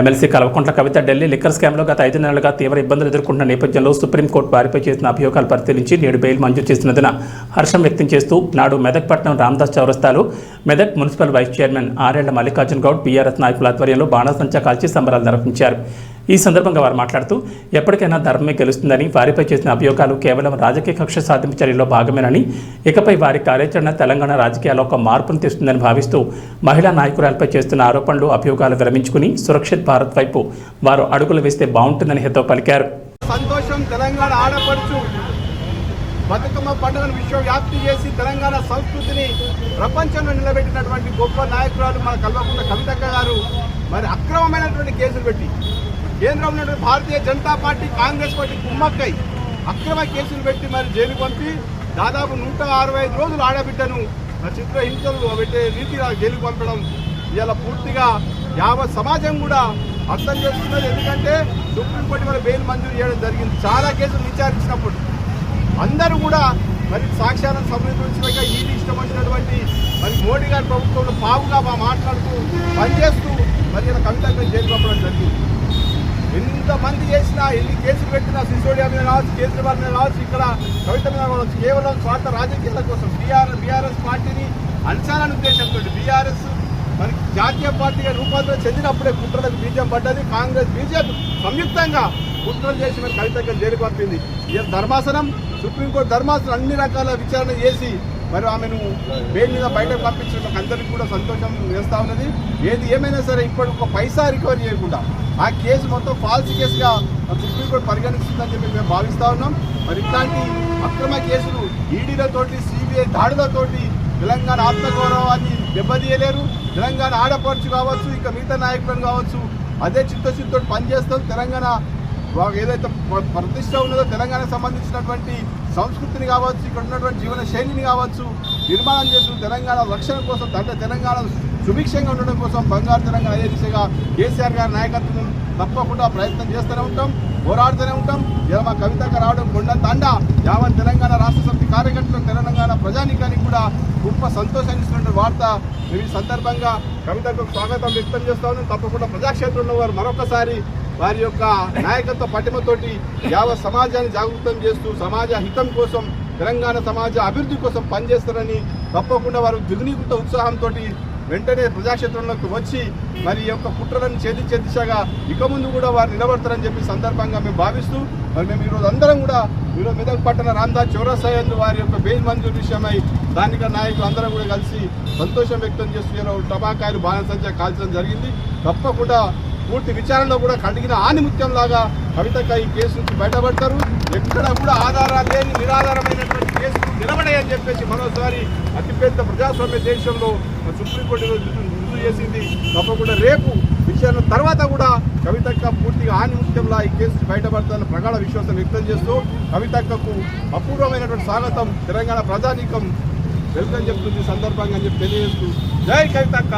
MLC Kalvakuntla Kavitha Delhi liquor స్కామ్లో గత ఐదు నెలలుగా తీవ్ర ఇబ్బందులు ఎదుర్కొంటున్న నేపథ్యంలో సుప్రీంకోర్టు వారిపై చేసిన అభియోగాలు పరిశీలించి నేడు బెయిల్ మంజూరు చేసినందున హర్షం వ్యక్తం చేస్తూ నాడు మెదక్పట్నం రామదాస్ చౌరస్తాలో మెదక్ మున్సిపల్ వైస్ చైర్మన్ ఆరేళ్ళ మల్లికార్జున గౌడ్ బీఆర్ఎస్ నాయకుల ఆధ్వర్యంలో బాణాసంచా కాల్చి సంబరాలు నిర్వహించారు. ఈ సందర్భంగా వారు మాట్లాడుతూ ఎప్పటికైనా ధర్మమే గెలుస్తుందని వారిపై చేసిన అభియోగాలు కేవలం రాజకీయ కక్ష సాధింపు చర్యలో భాగమేనని ఇకపై వారి కార్యాచరణ తెలంగాణ రాజకీయాల్లో ఒక మార్పును తెస్తుందని భావిస్తూ మహిళా నాయకురాలపై చేస్తున్న ఆరోపణలు అభియోగాలు విరమించుకుని సురక్షిత్ భారత్ వైపు వారు అడుగులు వేస్తే బాగుంటుందని హితో పలికారు. సంతోషం తెలంగాణ ఆడపడుచు బతుకమ్మ పండుగను విశ్వవ్యాప్తి చేసి తెలంగాణ సంస్కృతిని ప్రపంచంలో నిలబెట్టినటువంటి గొప్ప నాయకురాలు మన కల్వకుంట కవితక్క గారు. మరి అక్రమమైనటువంటి కేసులు పెట్టి కేంద్రంలో ఉన్నటువంటి భారతీయ జనతా పార్టీ కాంగ్రెస్ పార్టీ కుమ్మక్కై అక్రమ కేసులు పెట్టి మరి జైలు పంపి దాదాపు నూట అరవై ఐదు రోజులు ఆడబిడ్డను చిత్ర హింసలు పెట్టే రీతిగా జైలు పంపడం ఇలా పూర్తిగా యావత్ సమాజం కూడా అర్థం చేసుకున్నది. ఎందుకంటే సుప్రీంకోర్టు మరి బెయిల్ మంజూరు చేయడం జరిగింది. చాలా కేసులు విచారించినప్పుడు అందరూ కూడా మరి సాక్ష్యాలను సమృద్ధించలేక ఈడీ ఇష్టం వచ్చినటువంటి మరి మోడీ గారి ప్రభుత్వంలో పావుగా మాట్లాడుతూ పనిచేస్తూ మరి ఇలా కవితగా జైలు పంపడం జరిగింది. ఎంతమంది చేసినా ఎన్ని కేసులు పెట్టినా సిసోడియా మీద కావచ్చు కేజ్రీవాల్ మీద కావచ్చు ఇక్కడ కవిత మీద కావచ్చు కేవలం స్వార్థ రాజకీయాల కోసం బీఆర్ఎస్ బీఆర్ఎస్ పార్టీని అంచాలనే ఉద్దేశంతో బీఆర్ఎస్ మరి జాతీయ పార్టీగా రూపాంతరం చెందినప్పుడే కుట్రలకు బీజం పడ్డది. కాంగ్రెస్ బీజేపీ సంయుక్తంగా కుట్రలు చేసి మరి కవితగా జైలు పంపింది. ఈ ధర్మాసనం సుప్రీంకోర్టు ధర్మాసనం అన్ని రకాల విచారణ చేసి మరి ఆమెను బెయిల్ మీద బయటకు పంపించడం అందరికీ కూడా సంతోషం వేస్తూ ఉన్నది. ఏది ఏమైనా సరే ఇప్పటి ఒక పైసా రికవరీ చేయకుండా ఆ కేసు మొత్తం ఫాల్స్ కేసుగా సుప్రీంకోర్టు పరిగణిస్తుందని చెప్పి మేము భావిస్తూ ఉన్నాం. మరి ఇట్లాంటి అక్రమ కేసులు ఈడీలతోటి సిబిఐ దాడులతోటి తెలంగాణ ఆత్మగౌరవాన్ని దెబ్బతీయలేరు. తెలంగాణ ఆడపడుచు కావచ్చు ఇక మిగతా నాయకులను కావచ్చు అదే చిత్తశుద్ధితో పనిచేస్తాం. తెలంగాణ ఏదైతే ప్రతిష్ట ఉన్నదో తెలంగాణకు సంబంధించినటువంటి సంస్కృతిని కావచ్చు ఇక్కడ ఉన్నటువంటి జీవన శైలిని కావచ్చు నిర్మాణం చేస్తూ తెలంగాణ రక్షణ కోసం అంటే తెలంగాణ సుభిక్షంగా ఉండడం కోసం బంగారు తెలంగాణ అదే దిశగా కేసీఆర్ గారి నాయకత్వం తప్పకుండా ప్రయత్నం చేస్తూనే ఉంటాం పోరాడుతూనే ఉంటాం. ఇలా మా కవితగా రావడం కొండంత అండ యావత్ తెలంగాణ రాష్ట్ర సమితి కార్యకర్తలు తెలంగాణ ప్రజానికానికి కూడా గొప్ప సంతోషాన్ని ఇస్తున్న వార్త మేము ఈ సందర్భంగా కవితకు స్వాగతం వ్యక్తం చేస్తా ఉన్నాం. తప్పకుండా ప్రజాక్షేత్రంలో వారు మరొకసారి వారి యొక్క నాయకత్వ పటిమతోటి యావ సమాజాన్ని జాగృతం చేస్తూ సమాజ హితం కోసం తెలంగాణ సమాజ అభివృద్ధి కోసం పనిచేస్తారని తప్పకుండా వారు దిగునీకృత ఉత్సాహంతో వెంటనే ప్రజాక్షేత్రంలోకి వచ్చి మరి యొక్క కుట్రలను ఛేదించే దిశగా ఇక ముందు కూడా వారు నిలబడతారని చెప్పి సందర్భంగా మేము భావిస్తూ మరి మేము ఈరోజు అందరం కూడా ఈరోజు మెదక్ పట్టణ రామ్దాస్ చౌరసాయందు వారి యొక్క బెయిల్ మంజూరు విషయమై స్థానిక నాయకులు అందరం కూడా కలిసి సంతోషం వ్యక్తం చేస్తూ ఈరోజు టబాకాయలు బాణసంచ కాల్చడం జరిగింది. తప్పకుండా పూర్తి విచారణలో కూడా కడిగిన ఆనిముత్యం లాగా కవితక్క ఈ కేసు నుంచి బయటపడతారు. ఎక్కడ కూడా ఆధారాలు లేని నిరాధారమైనటువంటి కేసులు నిలబడాయని చెప్పేసి మరోసారి అతిపెద్ద ప్రజాస్వామ్య దేశంలో సుప్రీంకోర్టు రుజువు చేసింది. తప్పకుండా రేపు విచారణ తర్వాత కూడా కవితక్క పూర్తిగా ఆనిముత్యంలా ఈ కేసు నుంచి బయటపడతారని ప్రగాఢ విశ్వాసం వ్యక్తం చేస్తూ కవితక్కకు అపూర్వమైనటువంటి స్వాగతం తెలంగాణ ప్రజానీకం వెల్కమ్ చెప్తుంది సందర్భంగా అని చెప్పి తెలియజేస్తూ జై కవితక్క!